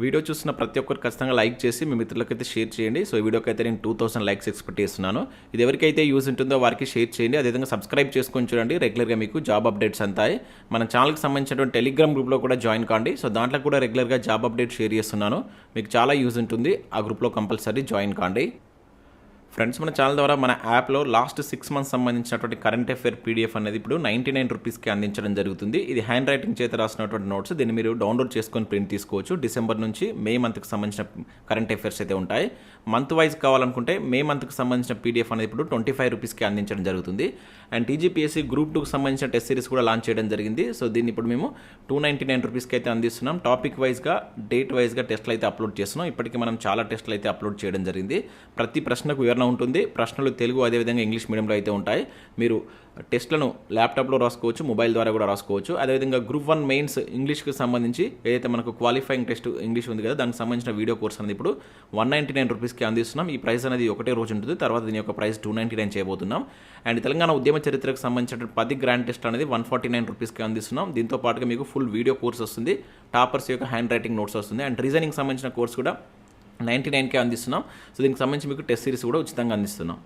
Video చూసిన ప్రతి ఒక్కరు ఖచ్చితంగా లైక్ చేసి మీ మిత్రులకైతే షేర్ చేయండి. సో ఈ వీడియోకి అయితే నేను టూ థౌసండ్ లైక్స్ ఎక్స్పెక్ట్ చేస్తున్నాను. ఇది ఎవరికైతే యూజ్ ఉంటుందో వారికి షేర్ చేయండి. అదేవిధంగా సబ్స్క్రైబ్ చేసుకొని చూడండి. రెగ్యులర్గా మీకు జాబ్ అప్డేట్స్ అంతాయి. మన ఛానల్కి సంబంధించినటువంటి టెలిగ్రామ్ గ్రూప్లో కూడా జాయిన్ కాండి. సో దాంట్లో కూడా రెగ్యులర్గా జాబ్ అప్డేట్ షేర్ చేస్తున్నాను. మీకు చాలా యూజ్ ఉంటుంది. ఆ గ్రూప్లో కంపల్సరీ జాయిన్ కాండి. ఫ్రెండ్స్ మన ఛానల్ ద్వారా మన యాప్లో లాస్ట్ సిక్స్ మంత్స్ సంబంధించినటువంటి కరెంట్ అఫేర్ పీడిఎఫ్ అనేది ఇప్పుడు నైంటీ నైన్ రూపీస్కి అందించడం జరుగుతుంది. ఇది హ్యాండ్ రైటింగ్ చేత రాసినటువంటి నోట్స్. దీన్ని మీరు డౌన్లోడ్ చేసుకొని ప్రింట్ తీసుకోవచ్చు. డిసెంబర్ నుంచి మే మంత్కి సంబంధించిన కరెంట్ అఫేర్స్ అయితే ఉంటాయి. మంత్ వైజ్ కావాలనుకుంటే మే మంత్కి సంబంధించిన పీడిఎఫ్ అనేది ఇప్పుడు ట్వంటీ ఫైవ్ రూపీస్కి అందించడం జరుగుతుంది. అండ్ టీజీపీఎస్సీ గ్రూప్ టూకి సంబంధించిన టెస్ట్ సిరీస్ కూడా లాంచ్ చేయడం జరిగింది. సో దీన్ని ఇప్పుడు మేము టూ నైంటీ నైన్ రూపీస్కి అయితే అందిస్తున్నాం. టాపిక్ వైజ్గా డేట్ వైజ్గా టెస్ట్లు అయితే అప్లోడ్ చేస్తున్నాం. ఇప్పటికీ మనం చాలా టెస్ట్లు అయితే అప్లోడ్ చేయడం జరిగింది. ప్రతి ప్రశ్నకు వివరణ ఉంటుంది. ప్రశ్నలు తెలుగు అదేవిధంగా ఇంగ్లీష్ మీడియంలో అయితే ఉంటాయి. మీరు టెస్ట్లను ల్యాప్టాప్లో రాసుకోవచ్చు మొబైల్ ద్వారా కూడా రాసుకోవచ్చు. అదేవిధంగా గ్రూప్ వన్ మెయిన్స్ ఇంగ్లీష్కి సంబంధించి ఏదైతే మనకు క్వాలిఫైయింగ్ టెస్ట్ ఇంగ్లీష్ ఉంది కదా దానికి సంబంధించిన వీడియో కోర్స్ అనేది ఇప్పుడు వన్ నైంటీ నైన్ రూపీస్కి అందిస్తున్నాం. ఈ ప్రైస్ అనేది ఒకటే రోజు ఉంటుంది. తర్వాత దీని యొక్క ప్రైస్ టూ నైంటీ నైన్ చేయబోతున్నాం. అండ్ తెలంగాణ ఉద్యమ చరిత్రకు సంబంధించిన పది గ్రాండ్ టెస్ట్ అనేది వన్ ఫార్టీ నైన్ రూపీస్కి అందిస్తున్నాం. దీంతో పాటుగా మీకు ఫుల్ వీడియో కోర్స్ వస్తుంది. టాపర్స్ యొక్క హ్యాండ్ రైటింగ్ నోట్స్ వస్తుంది. అండ్ రీజనింగ్ సంబంధించిన కోర్స్ కూడా నైంటీ నైన్కే అందిస్తున్నాం. సో దీనికి సంబంధించి మీకు టెస్ట్ సిరీస్ కూడా ఉచితంగా అందిస్తున్నాం.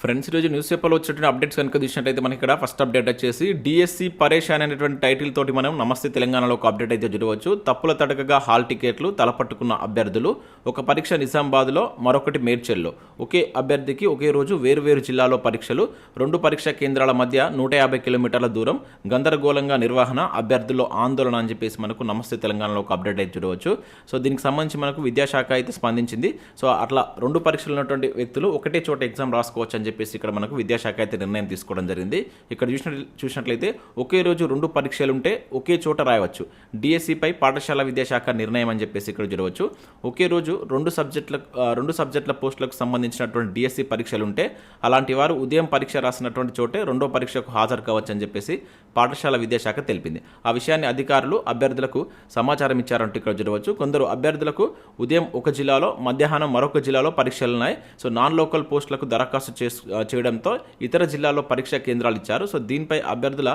ఫ్రెండ్స్ ఈరోజు న్యూస్ పేపర్లో వచ్చేటువంటి అప్డేట్స్ కనుక చూసినట్టయితే మనకి ఇక్కడ ఫస్ట్ అప్డేట్ వచ్చేసి డిఎస్సి పరేషాన్ అనేటువంటి టైటిల్ తోటి మనం నమస్తే తెలంగాణలో ఒక అప్డేట్ అయితే చూడవచ్చు తప్పుల తడకగా హాల్ టికెట్లు తలపట్టుకున్న అభ్యర్థులు ఒక పరీక్ష నిజామాబాద్లో మరొకటి మేడ్చల్లో. ఒకే అభ్యర్థికి ఒకే రోజు వేరువేరు జిల్లాలో పరీక్షలు రెండు పరీక్షా కేంద్రాల మధ్య నూట యాభై కిలోమీటర్ల దూరం గందరగోళంగా నిర్వహణ అభ్యర్థుల్లో ఆందోళన అని చెప్పేసి మనకు నమస్తే తెలంగాణలో ఒక అప్డేట్ అయితే చూడవచ్చు సో దీనికి సంబంధించి మనకు విద్యాశాఖ అయితే స్పందించింది. సో అట్లా రెండు పరీక్షలు ఉన్నటువంటి వ్యక్తులు ఒకటే చోట ఎగ్జామ్ రాసుకోవచ్చు అని చెప్పేసి ఇక్కడ మనకు విద్యాశాఖ అయితే నిర్ణయం తీసుకోవడం జరిగింది. ఇక్కడ చూసిన చూసినట్లయితే ఒకే రోజు రెండు పరీక్షలు ఉంటే ఒకే చోట రాయవచ్చు. డిఎస్సిపై పాఠశాల విద్యాశాఖ నిర్ణయం అని చెప్పేసి ఇక్కడ చూడవచ్చు. ఒకే రోజు రెండు సబ్జెక్టుల రెండు సబ్జెక్టుల పోస్టులకు సంబంధించినటువంటి డిఎస్సి పరీక్షలు ఉంటే అలాంటి వారు ఉదయం పరీక్ష రాసినటువంటి చోటే రెండో పరీక్షకు హాజరు కావచ్చు అని చెప్పేసి పాఠశాల విద్యాశాఖ తెలిపింది. ఆ విషయాన్ని అధికారులు అభ్యర్థులకు సమాచారం ఇచ్చారంటూ ఇక్కడ చూడవచ్చు. కొందరు అభ్యర్థులకు ఉదయం ఒక జిల్లాలో మధ్యాహ్నం మరొక జిల్లాలో పరీక్షలు ఉన్నాయి సో నాన్ లోకల్ పోస్టులకు దరఖాస్తు చేసు చేయడంతో ఇతర జిల్లాల్లో పరీక్షా కేంద్రాలు ఇచ్చారు. సో దీనిపై అభ్యర్థుల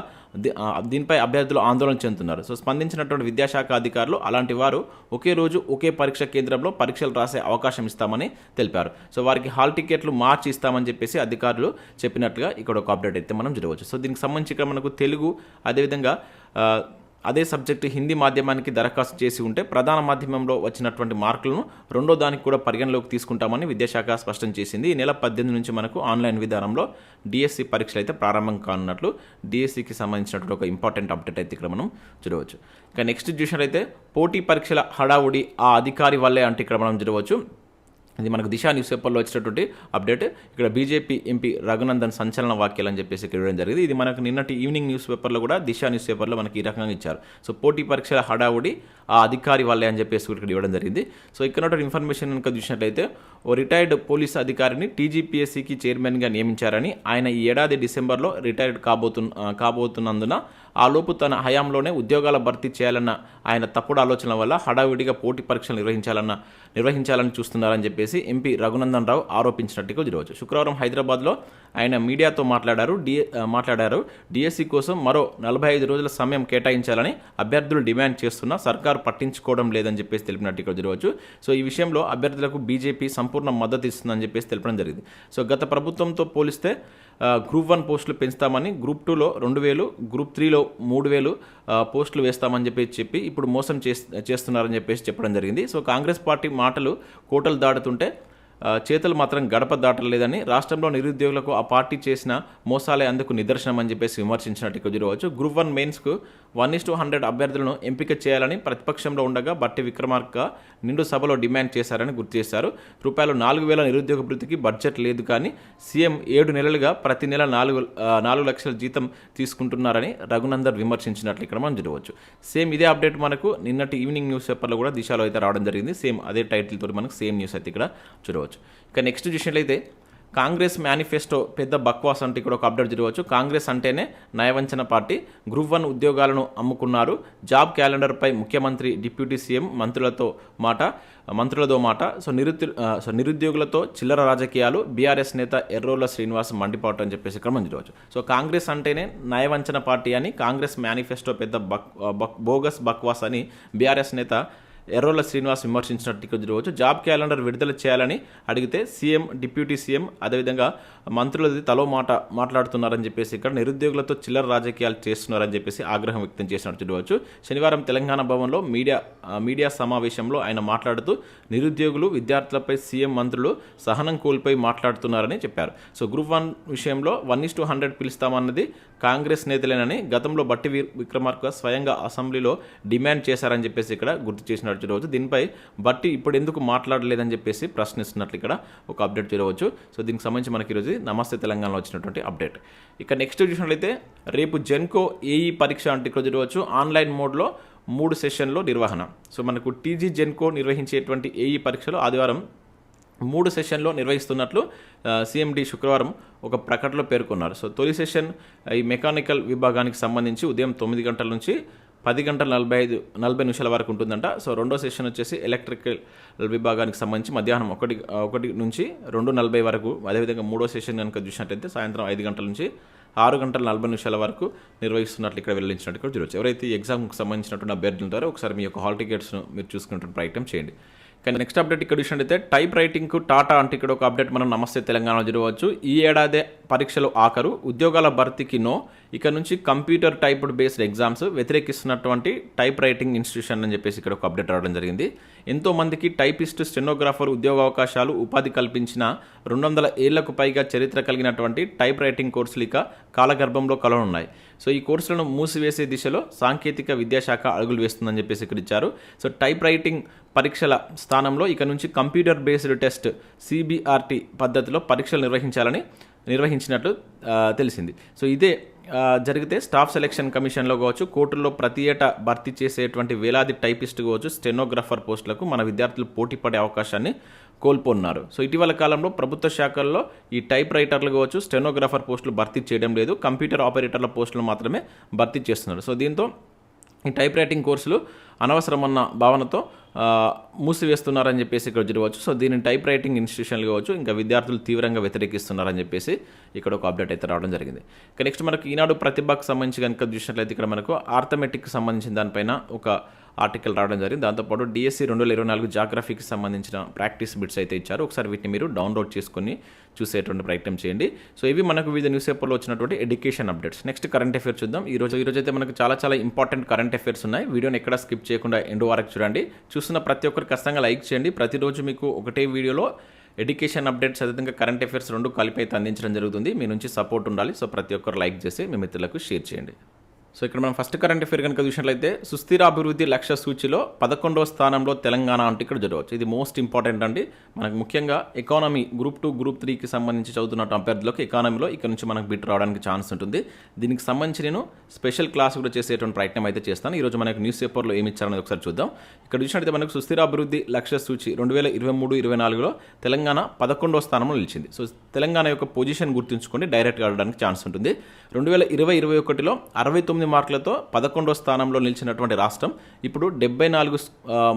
దీనిపై అభ్యర్థులు ఆందోళన చెందుతున్నారు. సో స్పందించినటువంటి విద్యాశాఖ అధికారులు అలాంటి వారు ఒకే రోజు ఒకే పరీక్ష కేంద్రంలో పరీక్షలు రాసే అవకాశం ఇస్తామని తెలిపారు. సో వారికి హాల్ టికెట్లు మార్చి ఇస్తామని చెప్పేసి అధికారులు చెప్పినట్లుగా ఇక్కడ ఒక అప్డేట్ అయితే మనం చూడవచ్చు. సో దీనికి సంబంధించి ఇక్కడ మనకు తెలుగు అదేవిధంగా అదే సబ్జెక్టు హిందీ మాధ్యమానికి దరఖాస్తు చేసి ఉంటే ప్రధాన మాధ్యమంలో వచ్చినటువంటి మార్కులను రెండో దానికి కూడా పరిగణలోకి తీసుకుంటామని విద్యాశాఖ స్పష్టం చేసింది. ఈ నెల పద్దెనిమిది నుంచి మనకు ఆన్లైన్ విధానంలో డిఎస్సి పరీక్షలు అయితే ప్రారంభం కానున్నట్లు డిఎస్సికి సంబంధించినటువంటి ఒక ఇంపార్టెంట్ అప్డేట్ అయితే ఇక్కడ మనం చూడవచ్చు. ఇక నెక్స్ట్ చూసినట్లయితే పోటీ పరీక్షల హడావుడి ఆ అధికారి వల్లే అంటే ఇక్కడ మనం చూడవచ్చు. ఇది మనకు దిశ న్యూస్ పేపర్లో వచ్చినటువంటి అప్డేట్. ఇక్కడ బీజేపీ ఎంపీ రఘునందన్ సంచలన వాక్యాలు అని చెప్పేసి ఇక్కడ ఇవ్వడం జరిగింది. ఇది మనకు నిన్నటి ఈవినింగ్ న్యూస్ పేపర్లో కూడా దిశ న్యూస్ పేపర్లో మనకి ఈ రకంగా ఇచ్చారు. సో పోటీ పరీక్షల హడావుడి ఆ అధికారి వాళ్ళే అని చెప్పేసి ఇక్కడ ఇవ్వడం జరిగింది. సో ఇక్కడ ఇన్ఫర్మేషన్ కనుక చూసినట్లయితే ఓ రిటైర్డ్ పోలీస్ అధికారిని టీజీపీఎస్సీకి చైర్మన్గా నియమించారని ఆయన ఈ ఏడాది డిసెంబర్లో రిటైర్డ్ కాబోతు కాబోతున్నందున ఆ లోపు తన హయాంలోనే ఉద్యోగాల భర్తీ చేయాలన్న ఆయన తప్పుడు ఆలోచనల వల్ల హడావిడిగా పోటీ పరీక్షలు నిర్వహించాలన్న నిర్వహించాలని చూస్తున్నారని చెప్పేసి ఎంపీ రఘునందన్ రావు ఆరోపించినట్టుగా ఈరోజు శుక్రవారం హైదరాబాద్లో ఆయన మీడియాతో మాట్లాడారు. డి మాట్లాడారు. డిఎస్సి కోసం మరో నలభై ఐదు రోజుల సమయం కేటాయించాలని అభ్యర్థులు డిమాండ్ చేస్తున్నా సర్కార్ పట్టించుకోవడం లేదని చెప్పేసి తెలిపినట్టు ఇక్కడ జరగవచ్చు సో ఈ విషయంలో అభ్యర్థులకు బీజేపీ సంపూర్ణ మద్దతు ఇస్తుందని చెప్పేసి తెలపడం జరిగింది. సో గత ప్రభుత్వంతో పోలిస్తే గ్రూప్ వన్ పోస్టులు పెంచుతామని గ్రూప్ టూలో రెండు వేలు గ్రూప్ త్రీలో మూడు వేలు పోస్టులు వేస్తామని చెప్పేసి చెప్పి ఇప్పుడు మోసం చేస్- చేస్తున్నారని చెప్పేసి చెప్పడం జరిగింది. సో కాంగ్రెస్ పార్టీ మాటలు కోటలు దాటుతుంటే చేతులు మాత్రం గడప దాటలేదని రాష్ట్రంలో నిరుద్యోగులకు ఆ పార్టీ చేసిన మోసాలే అందుకు నిదర్శనం అని చెప్పేసి విమర్శించినట్టు కుదిరవచ్చు చూడవచ్చు గ్రూప్ వన్ మెయిన్స్కు వన్ ఇస్ టు హండ్రెడ్ అభ్యర్థులను ఎంపిక చేయాలని ప్రతిపక్షంలో ఉండగా బట్టి విక్రమార్క నిండు సభలో డిమాండ్ చేశారని గుర్తు చేశారు. రూపాయలు నాలుగు వేల నిరుద్యోగ వృద్ధికి బడ్జెట్ లేదు కానీ సీఎం ఏడు నెలలుగా ప్రతి నెల నాలుగు నాలుగు లక్షల జీతం తీసుకుంటున్నారని రఘునందర్ విమర్శించినట్లు ఇక్కడ మనం చూడవచ్చు. సేమ్ ఇదే అప్డేట్ మనకు నిన్నటి ఈవినింగ్ న్యూస్ పేపర్లో కూడా దిశలో అయితే రావడం జరిగింది. సేమ్ అదే టైటిల్ తోటి మనకు సేమ్ న్యూస్ అయితే ఇక్కడ చూడవచ్చు. ఇక నెక్స్ట్ చూసినట్లయితే కాంగ్రెస్ మేనిఫెస్టో పెద్ద బక్వాస్ అంటే ఇక్కడ ఒక అప్డేట్ జరగవచ్చు. కాంగ్రెస్ అంటేనే నయవంచన పార్టీ. గ్రూప్ వన్ ఉద్యోగాలను అమ్ముకున్నారు. జాబ్ క్యాలెండర్పై ముఖ్యమంత్రి డిప్యూటీ సీఎం మంత్రులతో మాట మంత్రులతో మాట. సో నిరుద్యో సో నిరుద్యోగులతో చిల్లర రాజకీయాలు. బీఆర్ఎస్ నేత ఎర్రోల శ్రీనివాస్ మండిపాటు అని చెప్పేసి ఇక్కడ మనం చూడవచ్చు. సో కాంగ్రెస్ అంటేనే నయవంచన పార్టీ అని కాంగ్రెస్ మేనిఫెస్టో పెద్ద బక్ బోగస్ బక్వాస్ అని బీఆర్ఎస్ నేత ఎర్రోల శ్రీనివాస్ విమర్శించినట్టు ఇక్కడ చూడవచ్చు. జాబ్ క్యాలెండర్ విడుదల చేయాలని అడిగితే సీఎం డిప్యూటీ సీఎం అదేవిధంగా మంత్రులది తలో మాట మాట్లాడుతున్నారని చెప్పేసి ఇక్కడ నిరుద్యోగులతో చిల్లర రాజకీయాలు చేస్తున్నారని చెప్పేసి ఆగ్రహం వ్యక్తం చేసినట్టు చూడవచ్చు. శనివారం తెలంగాణ భవన్లో మీడియా మీడియా సమావేశంలో ఆయన మాట్లాడుతూ నిరుద్యోగులు విద్యార్థులపై సీఎం మంత్రులు సహనం కోల్పోయి మాట్లాడుతున్నారని చెప్పారు. సో గ్రూప్ వన్ విషయంలో వన్ ఇస్ టు హండ్రెడ్ పిలుస్తామన్నది కాంగ్రెస్ నేతలేనని గతంలో బట్టి వి- విక్రమార్క స్వయంగా అసెంబ్లీలో డిమాండ్ చేశారని చెప్పేసి ఇక్కడ గుర్తు చేసినట్టు చూడవచ్చు. దీనిపై బట్టి ఇప్పుడు ఎందుకు మాట్లాడలేదని చెప్పేసి ప్రశ్నిస్తున్నట్లు ఇక్కడ ఒక అప్డేట్ చూడవచ్చు. సో దీనికి సంబంధించి మనకి ఈరోజు నమస్తే తెలంగాణలో వచ్చినటువంటి అప్డేట్. ఇక నెక్స్ట్ చూసినట్లయితే రేపు జెన్కో ఏఈ పరీక్ష అంటే ఇక్కడ చూడవచ్చు. ఆన్లైన్ మోడ్లో మూడు సెషన్లో నిర్వహణ. సో మనకు టీజీ జెన్కో నిర్వహించేటువంటి ఏఈ పరీక్షలు ఆదివారం మూడు సెషన్లో నిర్వహిస్తున్నట్లు ఆ, సీఎండి శుక్రవారం ఒక ప్రకటనలో పేర్కొన్నారు. సో తొలి సెషన్ ఈ మెకానికల్ విభాగానికి సంబంధించి ఉదయం తొమ్మిది గంటల నుంచి పది గంటల నలభై ఐదు నలభై నిమిషాల వరకు ఉంటుందంట. సో రెండో సెషన్ వచ్చేసి ఎలక్ట్రికల్ విభాగానికి సంబంధించి మధ్యాహ్నం ఒకటి ఒకటి నుంచి రెండు నలభై వరకు అదేవిధంగా మూడో సెషన్ కనుక చూసినట్టయితే సాయంత్రం ఐదు గంటల నుంచి ఆరు గంటల నలభై నిమిషాల వరకు నిర్వహిస్తున్నట్లు ఇక్కడ వెల్లడించినట్టు కూడా చూడవచ్చు ఎవరైతే ఈ ఎగ్జామ్కి సంబంధించినటువంటి అభ్యర్థులు ఉంటారో ఒకసారి మీ యొక్క హాల్ టికెట్స్ను మీరు చూసుకున్నటువంటి ప్రయత్నం చేయండి. కానీ నెక్స్ట్ అప్డేట్ ఇక్కడ అయితే టైప్ రైటింగ్కు టాటా అంటే ఇక్కడ ఒక అప్డేట్ మనం నమస్తే తెలంగాణలో జరగవచ్చు. ఈ ఏడాదే పరీక్షలు ఆఖరు ఉద్యోగాల భర్తీకి నో ఇక నుంచి కంప్యూటర్ టైప్డ్ బేస్డ్ ఎగ్జామ్స్ వ్యతిరేకిస్తున్నటువంటి టైప్ రైటింగ్ ఇన్స్టిట్యూషన్ అని చెప్పేసి ఇక్కడ ఒక అప్డేట్ రావడం జరిగింది. ఎంతోమందికి టైపిస్ట్ స్టెనోగ్రాఫర్ ఉద్యోగ అవకాశాలు ఉపాధి కల్పించిన రెండు వందల ఏళ్ళకు పైగా చరిత్ర కలిగినటువంటి టైప్ రైటింగ్ కోర్సులు ఇక కాలగర్భంలో కలనున్నాయి సో ఈ కోర్సులను మూసివేసే దిశలో సాంకేతిక విద్యాశాఖ అడుగులు వేస్తుందని చెప్పేసి ఇక్కడ ఇచ్చారు. సో టైప్ రైటింగ్ పరీక్షల స్థానంలో ఇక నుంచి కంప్యూటర్ బేస్డ్ టెస్ట్ సిబిఆర్టీ పద్ధతిలో పరీక్షలు నిర్వహించాలని నిర్వహించినట్లు తెలిసింది. సో ఇదే జరిగితే స్టాఫ్ సెలక్షన్ కమిషన్లో కావచ్చు కోర్టుల్లో ప్రతి ఏటా భర్తీ చేసేటువంటి వేలాది టైపిస్ట్ కావచ్చు స్టెనోగ్రాఫర్ పోస్టులకు మన విద్యార్థులు పోటీ పడే అవకాశాన్ని కోల్పోన్నారు. సో ఇటీవల కాలంలో ప్రభుత్వ శాఖల్లో ఈ టైప్ రైటర్లు కావచ్చు స్టెనోగ్రాఫర్ పోస్టులు భర్తీ చేయడం లేదు కంప్యూటర్ ఆపరేటర్ల పోస్టులు మాత్రమే భర్తీ చేస్తున్నారు. సో దీంతో ఈ టైప్ రైటింగ్ కోర్సులు అనవసరమన్న భావనతో మూసివేస్తున్నారని చెప్పేసి ఇక్కడ జరగవచ్చు సో దీనిని టైప్ రైటింగ్ ఇన్స్టిట్యూషన్లు కావచ్చు ఇంకా విద్యార్థులు తీవ్రంగా వ్యతిరేకిస్తున్నారని చెప్పేసి ఇక్కడ ఒక అప్డేట్ అయితే రావడం జరిగింది. ఇక నెక్స్ట్ మనకు ఈనాడు ప్రతిభకు సంబంధించి కనుక చూసినట్లయితే ఇక్కడ మనకు ఆర్థమెటిక్కి సంబంధించిన దానిపైన ఒక ఆర్టికల్ రావడం జరిగింది. దాంతోపాటు డిఎస్సి రెండు వేల ఇరవై నాలుగు జాగ్రఫీకి సంబంధించిన ప్రాక్టీస్ బిట్స్ అయితే ఇచ్చారు. ఒకసారి వీటిని మీరు డౌన్లోడ్ చేసుకొని చూసేటువంటి ప్రయత్నం చేయండి. సో ఇవి మనకు వివిధ న్యూస్ పేపర్లో వచ్చినటువంటి education updates next current affairs చూద్దాం. ఈ రోజు ఈ రోజు అయితే మనకు చాలా చాలా ఇంపార్టెంట్ కరెంట్ అఫేర్స్ ఉన్నాయి. వీడియోని ఎక్కడ స్కిప్ చేయకుండా ఎండ్ వరకు చూడండి. చూస్తున్న ప్రతి ఒక్కరు ఖచ్చితంగా లైక్ చేయండి. ప్రతిరోజు మీకు ఒకటే వీడియోలో ఎడ్యుకేషన్ అప్డేట్స్ అదేవిధంగా కరెంట్ అఫేర్స్ రెండు కలిపి అయితే అందించడం జరుగుతుంది. మీ నుంచి సపోర్ట్ ఉండాలి. సో ప్రతి ఒక్కరు లైక్ చేసి మీ మిత్రులకు షేర్ చేయండి. సో ఇక్కడ మనం ఫస్ట్ కరెంట్ అఫేర్ కనుక చూసినట్లయితే సుస్థిర అభివృద్ధి లక్ష్య సూచిలో పదకొండవ స్థానంలో తెలంగాణ అంటే ఇక్కడ జరగవచ్చు. ఇది మోస్ట్ ఇంపార్టెంట్ అండి. మనకు ముఖ్యంగా ఎకానమీ గ్రూప్ టూ గ్రూప్ త్రీకి సంబంధించి చదువుతున్న అభ్యర్థులకు ఎకానమీలో ఇక్కడ నుంచి మనకు బిట్ రావడానికి ఛాన్స్ ఉంటుంది. దీనికి సంబంధించి నేను స్పెషల్ క్లాస్ కూడా చేసేటువంటి ప్రయత్నం అయితే చేస్తాను. ఈరోజు మనకు న్యూస్ పేపర్లో ఏమి ఇచ్చారనేది ఒకసారి చూద్దాం. ఇక్కడ చూసినట్లయితే మనకు సుస్థిర అభివృద్ధి లక్ష్య సూచి రెండు వేల ఇరవై మూడు ఇరవై నాలుగులో తెలంగాణ పదకొండవ స్థానంలో నిలిచింది. సో తెలంగాణ యొక్క పొజిషన్ గుర్తుంచుకొని డైరెక్ట్గా ఆడడానికి ఛాన్స్ ఉంటుంది. రెండు వేల ఇరవై ఇరవై ఒకటిలో అరవై తొమ్మిది మార్కులతో పదకొండో స్థానంలో నిలిచినటువంటి రాష్ట్రం ఇప్పుడు డెబ్బై నాలుగు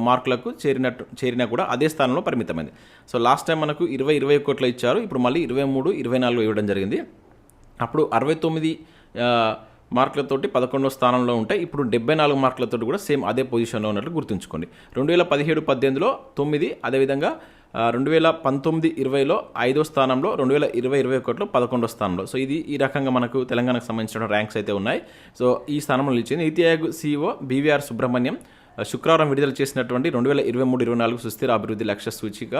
మార్కులకు చేరినట్టు చేరినా కూడా అదే స్థానంలో పరిమితమైంది. సో లాస్ట్ టైం మనకు ఇరవై ఇరవై ఒకటిలో ఇచ్చారు. ఇప్పుడు మళ్ళీ ఇరవై మూడు ఇరవై నాలుగు ఇవ్వడం జరిగింది. అప్పుడు అరవై తొమ్మిది మార్కులతోటి పదకొండవ స్థానంలో ఉంటే ఇప్పుడు డెబ్బై నాలుగు మార్కులతోటి కూడా సేమ్ అదే పొజిషన్లో ఉన్నట్లు గుర్తుంచుకోండి. రెండు వేల పదిహేడు పద్దెనిమిదిలో తొమ్మిది అదేవిధంగా రెండు వేల పంతొమ్మిది ఇరవైలో ఐదో స్థానంలో రెండు వేల ఇరవై ఇరవై ఒకటిలో పదకొండో స్థానంలో. సో ఇది ఈ రకంగా మనకు తెలంగాణకు సంబంధించిన ర్యాంక్స్ అయితే ఉన్నాయి. సో ఈ స్థానంలో నిలిచింది నీతి ఆయోగ్ సీఈఓ బీవీఆర్ సుబ్రహ్మణ్యం. శుక్రవారం విడుదల చేసినటువంటి రెండు వేల ఇరవై మూడు ఇరవై నాలుగు సుస్థిర అభివృద్ధి లక్ష్య సూచిక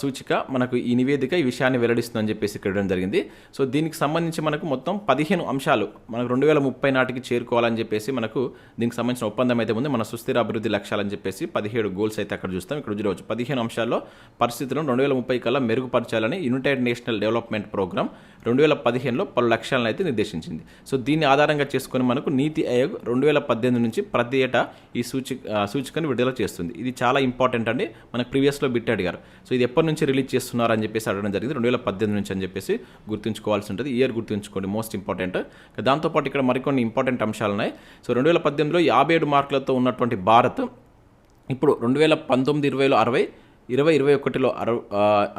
సూచిక మనకు ఈ నివేదిక ఈ విషయాన్ని వెల్లడిస్తుందని చెప్పేసి ఇక్కడ ఇవ్వడం జరిగింది. సో దీనికి సంబంధించి మనకు మొత్తం పదిహేను అంశాలు మనకు రెండు వేల ముప్పై నాటికి చేరుకోవాలని చెప్పేసి మనకు దీనికి సంబంధించిన ఒప్పందం అయితే ఉంది. మన సుస్థిర అభివృద్ధి లక్ష్యాలని చెప్పేసి పదిహేడు గోల్స్ అయితే అక్కడ చూస్తాం. ఇక్కడ చూడవచ్చు. పదిహేను అంశాల్లో పరిస్థితులను రెండు వేల ముప్పై కల్లా మెరుగుపరచాలని యునైటెడ్ నేషనల్ డెవలప్మెంట్ ప్రోగ్రామ్ రెండు వేల పదిహేనులో పలు లక్ష్యాలను అయితే నిర్దేశించింది. సో దీన్ని ఆధారంగా చేసుకుని మనకు నీతి ఆయోగ్ రెండు వేల పద్దెనిమిది నుంచి ప్రతి ఏటా ఈ సూచి సూచికను విడుదల చేస్తుంది. ఇది చాలా ఇంపార్టెంట్ అండి. మనకు ప్రీవియస్లో బిట్ అడిగారు. సో ఇది ఎప్పటి నుంచి రిలీజ్ చేస్తున్నారు అని చెప్పేసి అడగడం జరిగింది. రెండు వేల పద్దెనిమిది నుంచి అని చెప్పేసి గుర్తుంచుకోవాల్సి ఉంటుంది. ఇయర్ గుర్తుంచుకోండి. Most important. దాంతోపాటు ఇక్కడ మరికొన్ని ఇంపార్టెంట్ అంశాలు ఉన్నాయి. సో రెండు వేల పద్దెనిమిదిలో యాభై ఏడు మార్కులతో ఉన్నటువంటి భారత్ ఇప్పుడు రెండు వేల పంతొమ్మిది ఇరవైలో అరవై ఇరవై ఇరవై ఒకటిలో అరవై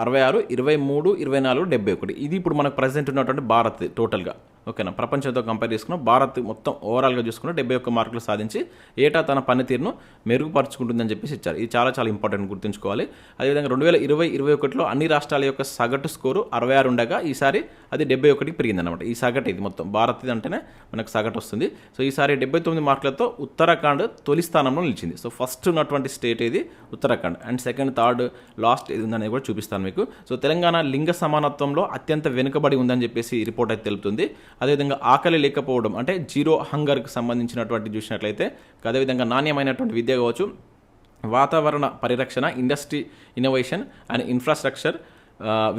అరవై ఆరు ఇరవై మూడు ఇరవై నాలుగు డెబ్బై ఒకటి. ఇది ఇప్పుడు మనకు ప్రజెంట్ ఉన్నటువంటి భారత్ టోటల్గా ఓకేనా? ప్రపంచంతో కంపేర్ చేసుకున్న భారత్ మొత్తం ఓవరాల్గా చూసుకున్న డెబ్బై ఒక్క మార్కులు సాధించి ఏటా తన పనితీరును మెరుగుపరుచుకుంటుందని చెప్పేసి ఇచ్చారు. ఇది చాలా చాలా ఇంపార్టెంట్ గుర్తుంచుకోవాలి. అదేవిధంగా రెండు వేల ఇరవై ఇరవై ఒకటిలో అన్ని రాష్ట్రాల యొక్క సగటు స్కోరు అరవై ఆరు ఉండగా ఈసారి అది డెబ్బై ఒకటికి పెరిగిందనమాట ఈ సగటు ఇది మొత్తం. భారత్ ఇది అంటేనే మనకు సగటు వస్తుంది. సో ఈసారి డెబ్బై తొమ్మిది మార్కులతో ఉత్తరాఖండ్ తొలి స్థానంలో నిలిచింది. సో ఫస్ట్ ఉన్నటువంటి స్టేట్ ఇది Uttarakhand. And second third last ఇది ఉందని కూడా చూపిస్తాను మీకు. సో తెలంగాణ లింగ సమానత్వంలో అత్యంత వెనుకబడి ఉందని చెప్పేసి రిపోర్ట్ అయితే తెలుపుతుంది. అదేవిధంగా ఆకలి లేకపోవడం అంటే జీరో హంగర్కి సంబంధించినటువంటి చూసినట్లయితే అదేవిధంగా నాణ్యమైనటువంటి విద్య కావచ్చు వాతావరణ పరిరక్షణ ఇండస్ట్రీ ఇన్నోవేషన్ అండ్ ఇన్ఫ్రాస్ట్రక్చర్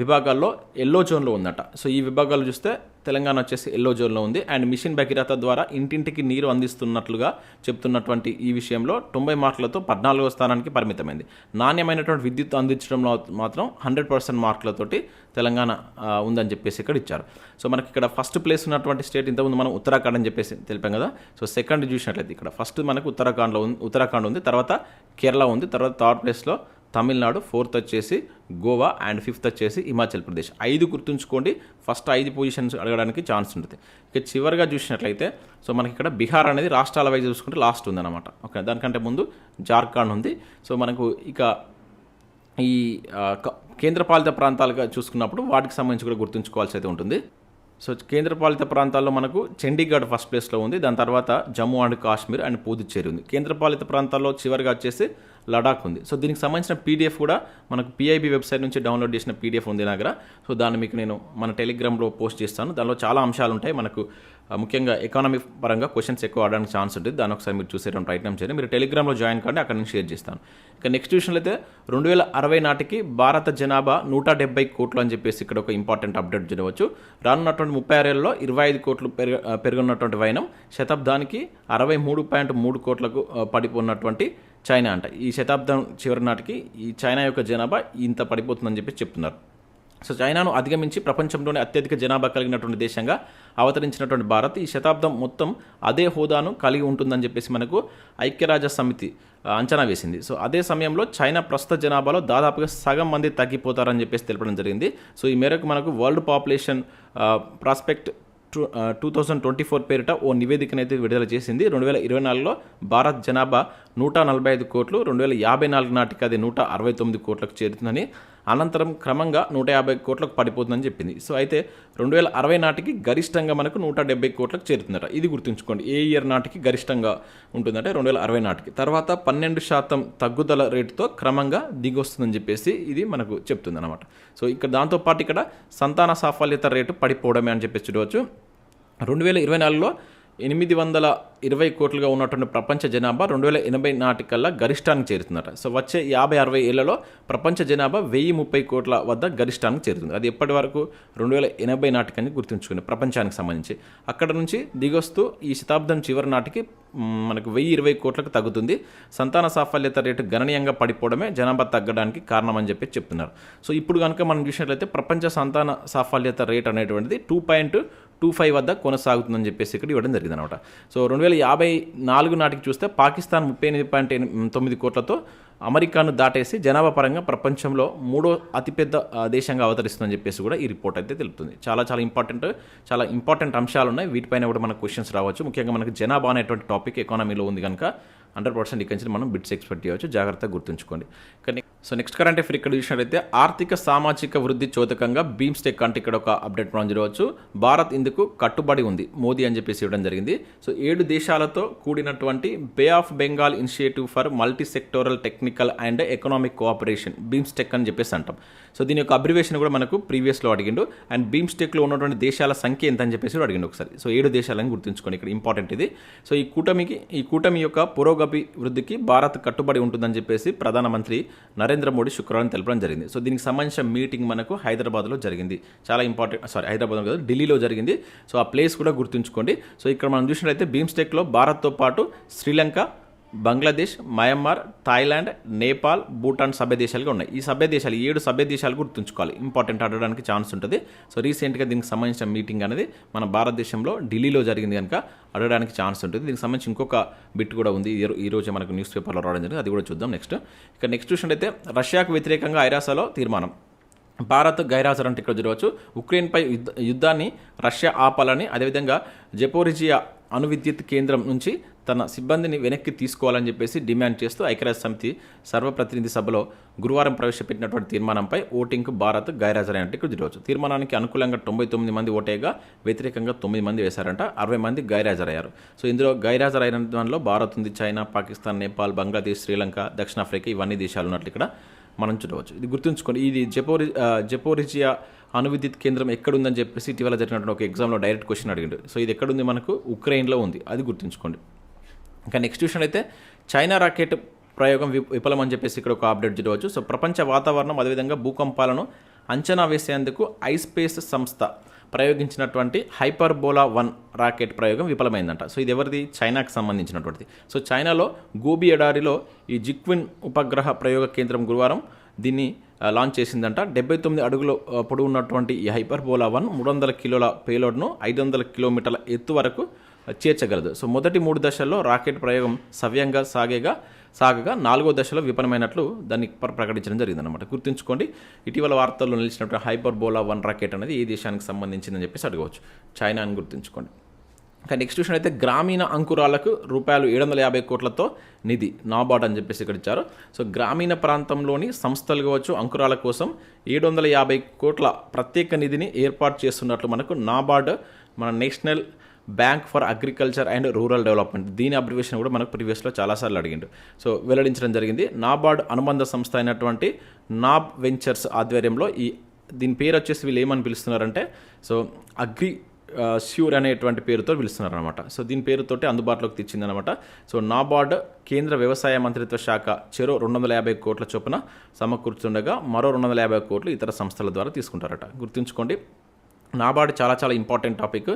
విభాగాల్లో ఎల్లో జోన్లో ఉందట. సో ఈ విభాగాలు చూస్తే తెలంగాణ వచ్చేసి ఎల్లో జోన్లో ఉంది. అండ్ మిషన్ భగీరథ ద్వారా ఇంటింటికి నీరు అందిస్తున్నట్లుగా చెప్తున్నటువంటి ఈ విషయంలో తొంభై మార్కులతో పద్నాలుగో స్థానానికి పరిమితమైంది. నాణ్యమైనటువంటి విద్యుత్ అందించడంలో మాత్రం హండ్రెడ్ పర్సెంట్ మార్కులతోటి తెలంగాణ ఉందని చెప్పేసి ఇక్కడ ఇచ్చారు. సో మనకి ఇక్కడ ఫస్ట్ ప్లేస్ ఉన్నటువంటి స్టేట్ ఇంతకుముందు మనం ఉత్తరాఖండ్ అని చెప్పేసి తెలిపాం కదా. సో సెకండ్ చూసినట్లయితే ఇక్కడ ఫస్ట్ మనకు ఉత్తరాఖండ్లో ఉంది ఉత్తరాఖండ్ ఉంది. తర్వాత కేరళ ఉంది. తర్వాత థర్డ్ ప్లేస్లో తమిళనాడు ఫోర్త్ వచ్చేసి గోవా అండ్ ఫిఫ్త్ వచ్చేసి హిమాచల్ ప్రదేశ్. ఐదు గుర్తుంచుకోండి. ఫస్ట్ ఐదు పొజిషన్స్ అడగడానికి ఛాన్స్ ఉంటుంది. ఇక చివరిగా చూసినట్లయితే సో మనకి ఇక్కడ బీహార్ అనేది రాష్ట్రాల వైజ్ చూసుకుంటే లాస్ట్ ఉందన్నమాట. ఓకే దానికంటే ముందు జార్ఖండ్ ఉంది. సో మనకు ఇక ఈ క- కేంద్రపాలిత ప్రాంతాలుగా చూసుకున్నప్పుడు వాటికి సంబంధించి కూడా గుర్తుంచుకోవాల్సి అయితే ఉంటుంది. సో కేంద్రపాలిత ప్రాంతాల్లో మనకు చండీగఢ్ ఫస్ట్ ప్లేస్లో ఉంది. దాని తర్వాత జమ్మూ అండ్ కాశ్మీర్ అండ్ పుదుచ్చేరి ఉంది. కేంద్రపాలిత ప్రాంతాల్లో చివరిగా వచ్చేసి లడాక్ ఉంది. సో దీనికి సంబంధించిన పీడిఎఫ్ కూడా మనకు పిఐబి వెబ్సైట్ నుంచి డౌన్లోడ్ చేసిన పీడిఎఫ్ ఉంది నా దగ్గర సో దాన్ని మీకు నేను మన టెలిగ్రామ్లో పోస్ట్ చేస్తాను. దానిలో చాలా అంశాలు ఉంటాయి మనకు ముఖ్యంగా ఎకానమీ పరంగా క్వశ్చన్స్ ఎక్కువ ఆడడానికి ఛాన్స్ ఉంటుంది. దాన్ని ఒకసారి మీరు చూసేటువంటి ప్రయత్నం చేయండి. మీరు టెలిగ్రామ్లో జాయిన్ కండి అక్కడ నుంచి షేర్ చేస్తాను. ఇక నెక్స్ట్ విషయంలో అయితే రెండు వేల అరవై నాటికి భారత జనాభా నూట డెబ్బై కోట్లు అని చెప్పేసి ఇక్కడ ఒక ఇంపార్టెంట్ అప్డేట్ చూడవచ్చు రానున్నటువంటి ముప్పై ఆరేళ్ళలో ఇరవై ఐదు కోట్లు పెరుగు పెరుగున్నటువంటి వైనం శతాబ్దానికి అరవై మూడు పాయింట్ మూడు కోట్లకు ఆ, పడిపోయినటువంటి చైనా అంట. ఈ శతాబ్దం చివరి నాటికి ఈ చైనా యొక్క జనాభా ఇంత పడిపోతుందని చెప్పి చెప్తున్నారు. సో చైనాను అధిగమించి ప్రపంచంలోనే అత్యధిక జనాభా కలిగినటువంటి దేశంగా అవతరించినటువంటి భారత్ ఈ శతాబ్దం మొత్తం అదే హోదాను కలిగి ఉంటుందని చెప్పేసి మనకు ఐక్యరాజ్య సమితి అంచనా వేసింది. సో అదే సమయంలో చైనా ప్రస్తుత జనాభాలో దాదాపుగా సగం మంది తగ్గిపోతారని చెప్పేసి తెలపడం జరిగింది. సో ఈ మేరకు మనకు world population prospect two two thousand twenty four పేరిట ఓ నివేదికనైతే విడుదల చేసింది. రెండు వేల ఇరవై నాలుగులో భారత్ జనాభా నూట నలభై ఐదు కోట్లు రెండు వేల యాభై నాలుగు నాటికి అది నూట అరవై తొమ్మిది కోట్లకు చేరుతుందని అనంతరం క్రమంగా నూట యాభై కోట్లకు పడిపోతుందని చెప్పింది. సో అయితే రెండు వేల అరవై నాటికి గరిష్టంగా మనకు నూట డెబ్బై కోట్లకు చేరుతుందట. ఇది గుర్తుంచుకోండి. ఏ ఇయర్ నాటికి గరిష్టంగా ఉంటుందంటే రెండు వేల అరవై నాటికి. తర్వాత పన్నెండు శాతం తగ్గుదల రేటుతో క్రమంగా దిగొస్తుందని చెప్పేసి ఇది మనకు చెప్తుంది అనమాట సో ఇక్కడ దాంతోపాటు ఇక్కడ సంతాన సాఫల్యత రేటు పడిపోవడమే అని చెప్పేసి చూడవచ్చు. రెండు వేల ఇరవై నాలుగులో ఎనిమిది వందల ఇరవై కోట్లుగా ఉన్నటువంటి ప్రపంచ జనాభా రెండు వేల ఎనభై నాటికల్లా గరిష్టానికి చేరుతుందట సో వచ్చే యాభై అరవై ఏళ్ళలో ప్రపంచ జనాభా వెయ్యి ముప్పై కోట్ల వద్ద గరిష్టానికి చేరుతుంది. అది ఎప్పటి వరకు? రెండు వేల ఎనభై నాటికని గుర్తుంచుకుని ప్రపంచానికి సంబంధించి. అక్కడ నుంచి దిగొస్తూ ఈ శతాబ్దం చివరి నాటికి మనకు వెయ్యి ఇరవై కోట్లకు తగ్గుతుంది. సంతాన సాఫల్యత రేటు గణనీయంగా పడిపోవడమే జనాభా తగ్గడానికి కారణం అని చెప్పి చెప్తున్నారు. సో ఇప్పుడు కనుక మనం చూసినట్లయితే ప్రపంచ సంతాన సాఫల్యత రేట్ అనేటువంటిది టూ పాయింట్ టూ ఫైవ్ వద్ద కొనసాగుతుందని చెప్పేసి ఇక్కడ ఇవ్వడం జరిగింది అనమాట సో రెండు వేల యాభై నాలుగు నాటికి చూస్తే పాకిస్తాన్ ముప్పై ఎనిమిది పాయింట్ తొమ్మిది కోట్లతో అమెరికాను దాటేసి జనాభా పరంగా ప్రపంచంలో మూడో అతిపెద్ద దేశంగా అవతరిస్తుందని చెప్పేసి కూడా ఈ రిపోర్ట్ అయితే తెలుపుతుంది. చాలా చాలా ఇంపార్టెంట్ చాలా ఇంపార్టెంట్ అంశాలు ఉన్నాయి వీటిపైన కూడా మనకు క్వశ్చన్స్ రావచ్చు. ముఖ్యంగా మనకు జనాభా అనేటువంటి టాపిక్ ఎకానమీలో ఉంది కనుక హండ్రెడ్ పర్సెంట్ ఇక్కడి నుంచి మనం బిట్స్ ఎక్స్పెక్ట్ చేయవచ్చు. జాగ్రత్తగా గుర్తుంచుకోండి. కానీ సో నెక్స్ట్ కరెంట్ అఫేర్ ఇక్కడ చూసినట్లయితే ఆర్థిక సామాజిక వృద్ధి చోదకంగా బీమ్స్టెక్ అంటే ఇక్కడ ఒక అప్డేట్ మనం చూడవచ్చు. భారత్ ఇందుకు కట్టుబడి ఉంది. మోదీ అని చెప్పేసి ఇవ్వడం జరిగింది. సో ఏడు దేశాలతో కూడినటువంటి bay of Bengal initiative for multi sectoral technical and economic cooperation BIMSTEC అని చెప్పేసి అంటాం. సో దీని యొక్క అబ్రివేషన్ కూడా మనకు ప్రీవియస్లో అడిగిండు. అండ్ బీమ్స్టెక్లో ఉన్నటువంటి దేశాల సంఖ్య ఎంత అని చెప్పేసి అడిగిండు ఒకసారి. సో ఏడు దేశాలని గుర్తుంచుకోండి ఇక్కడ ఇంపార్టెంట్ ఇది. సో ఈ కూటమికి ఈ కూటమి యొక్క పురోగతి వృద్ధికి భారత్ కట్టుబడి ఉంటుందని చెప్పేసి ప్రధానమంత్రి నరేంద్ర మోడీ శుక్రవారం తెలపడం జరిగింది. సో దీనికి సంబంధించిన మీటింగ్ మనకు హైదరాబాద్లో జరిగింది. చాలా ఇంపార్టెంట్ సారీ హైదరాబాద్ కదా ఢిల్లీలో జరిగింది. సో ఆ ప్లేస్ కూడా గుర్తుంచుకోండి. సో ఇక్కడ మనం చూసినట్లయితే బీమ్స్టెక్లో భారత్తో పాటు శ్రీలంక బంగ్లాదేశ్ మయన్మార్ థాయిలాండ్ నేపాల్ భూటాన్ సభ్య దేశాలుగా ఉన్నాయి. ఈ సభ్య దేశాలు ఏడు సభ్య దేశాలు గుర్తుంచుకోవాలి. ఇంపార్టెంట్ అడగడానికి ఛాన్స్ ఉంటుంది. సో రీసెంట్గా దీనికి సంబంధించిన మీటింగ్ అనేది మన భారతదేశంలో ఢిల్లీలో జరిగింది కనుక అడగడానికి ఛాన్స్ ఉంటుంది. దీనికి సంబంధించి ఇంకొక బిట్ కూడా ఉంది. ఈ ఈ రోజు మనకు న్యూస్ పేపర్లో రావడం జరిగింది. అది కూడా చూద్దాం నెక్స్ట్ ఇక నెక్స్ట్ చూసినట్టయితే రష్యాకు వ్యతిరేకంగా ఐరాసాలో తీర్మానం. భారత్ గైరాజర్ అంటే ఇక్కడ చూడవచ్చు ఉక్రెయిన్పై యుద్ధ యుద్ధాన్ని రష్యా ఆపాలని అదేవిధంగా జపోరిజియా అణు విద్యుత్ కేంద్రం నుంచి తన సిబ్బందిని వెనక్కి తీసుకోవాలని చెప్పేసి డిమాండ్ చేస్తూ ఐక్యరాజ్య సమితి సర్వప్రతినిధి సభలో గురువారం ప్రవేశపెట్టినటువంటి తీర్మానంపై ఓటింగ్కు భారత్ గైరాజరైనట్టు అంటే తీర్మానానికి అనుకూలంగా తొంభై తొమ్మిది మంది ఓటేగా వ్యతిరేకంగా తొమ్మిది మంది వేశారంట. అరవై మంది గైరాజరయ్యారు. సో ఇందులో గైరాజరైన అయిన దానిలో భారత్ ఉంది చైనా పాకిస్తాన్ నేపాల్ బంగ్లాదేశ్ శ్రీలంక దక్షిణాఫ్రికా ఇవన్నీ దేశాలు ఉన్నట్లు ఇక్కడ మనం చూడవచ్చు. ఇది గుర్తుంచుకోండి. ఇది జపోరి జపోరిజియా అణువిద్యుత్ కేంద్రం ఎక్కడుందని చెప్పేసి ఇటీవల జరిగినటువంటి ఒక ఎగ్జామ్లో డైరెక్ట్ క్వశ్చన్ అడిగిండు. సో ఇది ఎక్కడుంది మనకు? ఉక్రెయిన్లో ఉంది. అది గుర్తుంచుకోండి. ఇంకా నెక్స్ట్ విషయం అయితే చైనా రాకెట్ ప్రయోగం విఫలం విఫలమని చెప్పేసి ఇక్కడ ఒక అప్డేట్ చూడవచ్చు. సో ప్రపంచ వాతావరణం అదేవిధంగా భూకంపాలను అంచనా వేసేందుకు ఐస్పేస్ సంస్థ ప్రయోగించినటువంటి హైపర్బోలా వన్ రాకెట్ ప్రయోగం విఫలమైందంట. సో ఇది ఎవరిది? చైనాకు సంబంధించినటువంటిది. సో చైనాలో గోబీ ఎడారిలో ఈ జిక్విన్ ఉపగ్రహ ప్రయోగ కేంద్రం గురువారం దీన్ని లాంచ్ చేసిందంట. డెబ్బై తొమ్మిది అడుగుల పొడవున్నటువంటి పొడవు ఉన్నటువంటి ఈ హైపర్బోలా వన్ మూడు వందల కిలోల పేలోడ్ను ఐదు వందల కిలోమీటర్ల ఎత్తు వరకు చేర్చగలదు. సో మొదటి మూడు దశల్లో రాకెట్ ప్రయోగం సవ్యంగా సాగేగా సాగగా నాలుగో దశలో విఫలమైనట్లు దాన్ని ప్రకటించడం ప్రకటించడం జరిగిందనమాట గుర్తుంచుకోండి ఇటీవల వార్తల్లో నిలిచినటువంటి హైపర్బోలా వన్ రాకెట్ అనేది ఏ దేశానికి సంబంధించిందని చెప్పేసి అడగవచ్చు. చైనా అని గుర్తుంచుకోండి. కానీ నెక్స్ట్ విషయం అయితే గ్రామీణ అంకురాలకు రూపాయలు ఏడు వందల యాభై కోట్లతో నిధి నాబార్డ్ అని చెప్పేసి ఇక్కడ ఇచ్చారు. సో గ్రామీణ ప్రాంతంలోని సంస్థలు కావచ్చు అంకురాల కోసం ఏడు వందల యాభై కోట్ల ప్రత్యేక నిధిని ఏర్పాటు చేస్తున్నట్లు మనకు నాబార్డ్ మన national bank for agriculture and rural development. దీని అబ్రివేషన్ కూడా మనకు ప్రీవియస్లో చాలాసార్లు అడిగిండు. సో వెల్లడించడం జరిగింది. నాబార్డ్ అనుబంధ సంస్థ అయినటువంటి నాబ్ వెంచర్స్ ఆధ్వర్యంలో ఈ దీని పేరు వచ్చేసి వీళ్ళు ఏమని పిలుస్తున్నారంటే సో అగ్రి ష్యూర్ అనేటువంటి పేరుతో పిలుస్తున్నారనమాట సో దీని పేరుతోటి అందుబాటులోకి తెచ్చిందనమాట సో నాబార్డ్ కేంద్ర వ్యవసాయ మంత్రిత్వ శాఖ చెరో రెండు వందల యాభై కోట్ల చొప్పున సమకూర్చుండగా మరో రెండు వందల యాభై కోట్లు ఇతర సంస్థల ద్వారా తీసుకుంటారట. గుర్తుంచుకోండి నాబార్డ్ చాలా చాలా ఇంపార్టెంట్ టాపిక్.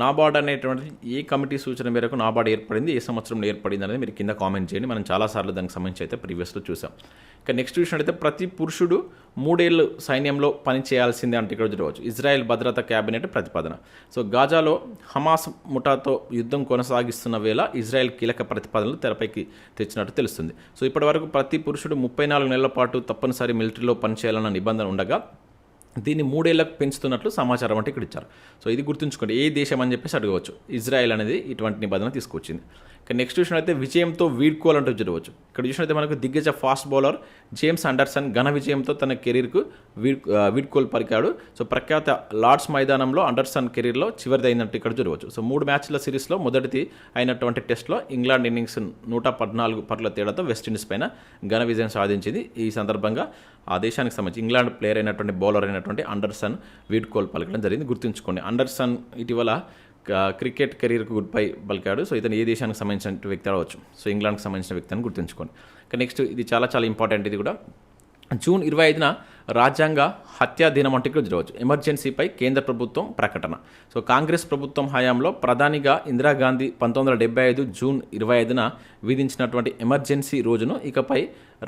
నాబార్డ్ అనేటువంటిది ఏ కమిటీ సూచన మేరకు నాబార్డ్ ఏర్పడింది ఏ సంవత్సరంలో ఏర్పడింది అనేది మీరు కింద కామెంట్ చేయండి. మనం చాలాసార్లు దానికి సంబంధించి అయితే ప్రీవియస్లో చూసాం. ఇక నెక్స్ట్ విషయం అయితే ప్రతి పురుషుడు మూడేళ్ళు సైన్యంలో పని చేయాల్సిందే అంటే ఇక్కడ చూడవచ్చు. ఇజ్రాయెల్ భద్రతా క్యాబినెట్ ప్రతిపాదన. సో గాజాలో హమాస్ ముఠాతో యుద్ధం కొనసాగిస్తున్న వేళ ఇజ్రాయెల్ కీలక ప్రతిపాదనలు తెరపైకి తెచ్చినట్టు తెలుస్తుంది. సో ఇప్పటివరకు ప్రతి పురుషుడు ముప్పై నాలుగు నెలల పాటు తప్పనిసరి మిలిటరీలో పనిచేయాలన్న నిబంధన ఉండగా దీన్ని మూడేళ్ళకు పెంచుతున్నట్లు సమాచారం అంటే ఇక్కడ ఇచ్చారు. సో ఇది గుర్తుంచుకోండి ఏ దేశం అని చెప్పేసి అడగవచ్చు. ఇజ్రాయెల్ అనేది ఇటువంటి నిబంధన తీసుకొచ్చింది. నెక్స్ట్ చూసినట్లయితే విజయంతో వీడ్కోవాలంటూ చూడవచ్చు ఇక్కడ చూసినట్లయితే మనకు దిగ్గజ ఫాస్ట్ బౌలర్ జేమ్స్ అండర్సన్ ఘన విజయంతో తన కెరీర్కు వీడ్ వీడ్కోలు పలికాడు. సో ప్రఖ్యాత లార్డ్స్ మైదానంలో అండర్సన్ కెరీర్లో చివరిది అయినట్టు ఇక్కడ చూడవచ్చు సో మూడు మ్యాచ్ల సిరీస్లో మొదటిది అయినటువంటి టెస్ట్లో ఇంగ్లాండ్ ఇన్నింగ్స్ నూట పద్నాలుగు పట్ల తేడాతో వెస్టిండీస్ పైన ఘన విజయం సాధించింది. ఈ సందర్భంగా ఆ దేశానికి సంబంధించి ఇంగ్లాండ్ ప్లేయర్ అయినటువంటి బౌలర్ అయినటువంటి అండర్సన్ వీడ్కోలు పలకడం జరిగింది. గుర్తుంచుకోండి అండర్సన్ ఇటీవల క్రికెట్ కెరీర్కు గుడ్ బై పలికాడు సో ఇతను ఏ దేశానికి సంబంధించిన వ్యక్తి అవ్వచ్చు. సో ఇంగ్లాండ్కి సంబంధించిన వ్యక్తి అని గుర్తుంచుకోండి. ఇంకా నెక్స్ట్ ఇది చాలా చాలా ఇంపార్టెంట్ ఇది కూడా. జూన్ ఇరవై ఐదున రాజ్యాంగ హత్యా దినం అంటే ఇక్కడ ఎమర్జెన్సీపై కేంద్ర ప్రభుత్వం ప్రకటన. సో కాంగ్రెస్ ప్రభుత్వం హయాంలో ప్రధానిగా ఇందిరాగాంధీ పంతొమ్మిది వందల డెబ్బై ఐదు జూన్ ఇరవై ఐదున విధించినటువంటి ఎమర్జెన్సీ రోజును ఇకపై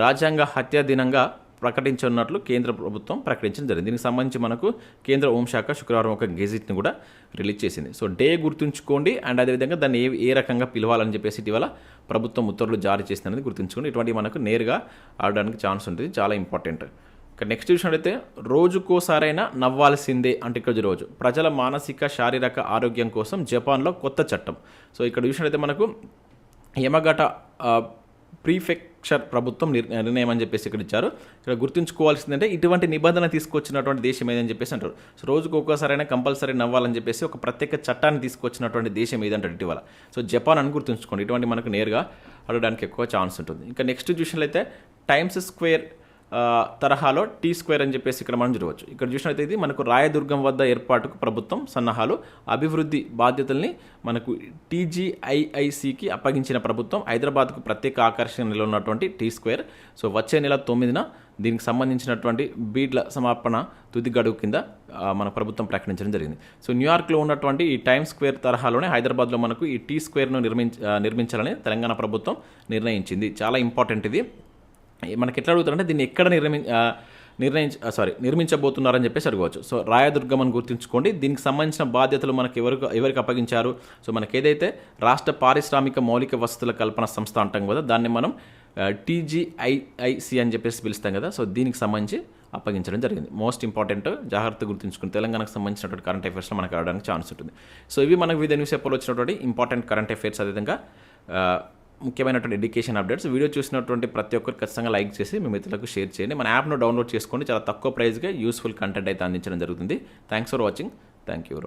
రాజ్యాంగ హత్యా దినంగా ప్రకటించనున్నట్లు కేంద్ర ప్రభుత్వం ప్రకటించడం జరిగింది. దీనికి సంబంధించి మనకు కేంద్ర హోంశాఖ శుక్రవారం ఒక గెజిట్ని కూడా రిలీజ్ చేసింది. సో డే గుర్తుంచుకోండి అండ్ అదేవిధంగా దాన్ని ఏ ఏ రకంగా పిలవాలని చెప్పేసి ఇటీవల ప్రభుత్వం ఉత్తర్వులు జారీ చేసిందనేది గుర్తుంచుకోండి. ఇటువంటి మనకు నేరుగా ఆడడానికి ఛాన్స్ ఉంటుంది. చాలా ఇంపార్టెంట్. ఇక నెక్స్ట్ విషయం అయితే రోజుకోసారైనా నవ్వాల్సిందే అంటే ఇక్కడ రోజు. ప్రజల మానసిక శారీరక ఆరోగ్యం కోసం జపాన్లో కొత్త చట్టం. సో ఇక్కడ విషయం అయితే మనకు యమగట ప్రీఫెక్ట్ ప్రీఫెక్చర్ ప్రభుత్వం నిర్- నిర్ణయం అని చెప్పేసి ఇక్కడ ఇచ్చారు. ఇక్కడ గుర్తుంచుకోవాల్సిందంటే ఇటువంటి నిబంధన తీసుకొచ్చినటువంటి దేశం ఏదని చెప్పేసి అంటారు. సో రోజుకు ఒక్కసారైనా కంపల్సరీ నవ్వాలని చెప్పేసి ఒక ప్రత్యేక చట్టాన్ని తీసుకొచ్చినటువంటి దేశం ఏదంటారు ఇటీవల. సో జపాన్ అని గుర్తుంచుకోండి. ఇటువంటి మనకు నేరుగా అడగడానికి ఎక్కువ ఛాన్స్ ఉంటుంది. ఇంకా నెక్స్ట్ చూసినట్లయితే టైమ్స్ స్క్వేర్ తరహాలో టీ స్క్వేర్ అని చెప్పేసి ఇక్కడ మనం చూడవచ్చు. ఇక్కడ చూసినట్లయితే ఇది మనకు రాయదుర్గం వద్ద ఏర్పాటుకు ప్రభుత్వం సన్నాహాలు అభివృద్ధి బాధ్యతల్ని మనకు టీజీఐఐసికి అప్పగించిన ప్రభుత్వం హైదరాబాద్కు ప్రత్యేక ఆకర్షణ నిలున్నటువంటి టీ స్క్వేర్. సో వచ్చే నెల తొమ్మిదిన దీనికి సంబంధించినటువంటి బీడ్ల సమాపన తుది గడువు కింద మన ప్రభుత్వం ప్రకటించడం జరిగింది. సో న్యూయార్క్లో ఉన్నటువంటి ఈ టైమ్ స్క్వేర్ తరహాలోనే హైదరాబాద్లో మనకు ఈ టీ స్క్వేర్ను నిర్మించ నిర్మించాలని తెలంగాణ ప్రభుత్వం నిర్ణయించింది. చాలా ఇంపార్టెంట్ ఇది. మనకి ఎట్లా అడుగుతారంటే దీన్ని ఎక్కడ నిర్మి నిర్ణయించ సారీ నిర్మించబోతున్నారని చెప్పేసి అడగవచ్చు. సో రాయదుర్గం అని గుర్తుంచుకోండి. దీనికి సంబంధించిన బాధ్యతలు మనకి ఎవరికి ఎవరికి అప్పగించారు? సో మనకి ఏదైతే రాష్ట్ర పారిశ్రామిక మౌలిక వసతుల కల్పన సంస్థ అంటాం కదా దాన్ని మనం టీజీఐఐసి అని చెప్పేసి పిలుస్తాం కదా సో దీనికి సంబంధించి అప్పగించడం జరిగింది. మోస్ట్ ఇంపార్టెంట్ జాగ్రత్త గుర్తుంచుకుని తెలంగాణకు సంబంధించినటువంటి కరెంట్ అఫైర్స్లో మనకు రావడానికి ఛాన్స్ ఉంటుంది. సో ఇవి మనకు వివిధ న్యూస్ పేపర్లో వచ్చినటువంటి ఇంపార్టెంట్ కరెంట్ అఫైర్స్ అదేవిధంగా ముఖ్యమైనటువంటి ఎడ్యుకేషన్ అప్డేట్స్ వీడియో చూసినటువంటి ప్రతి ఒక్కరు ఖచ్చితంగా లైక్ చేసి మీ మిత్రులకు షేర్ చేయండి. మన యాప్ను డౌన్లోడ్ చేసుకోండి చాలా తక్కువ ప్రైస్గా యూస్ఫుల్ కంటెంట్ అయితే అందించడం జరుగుతుంది. Thanks for watching thank you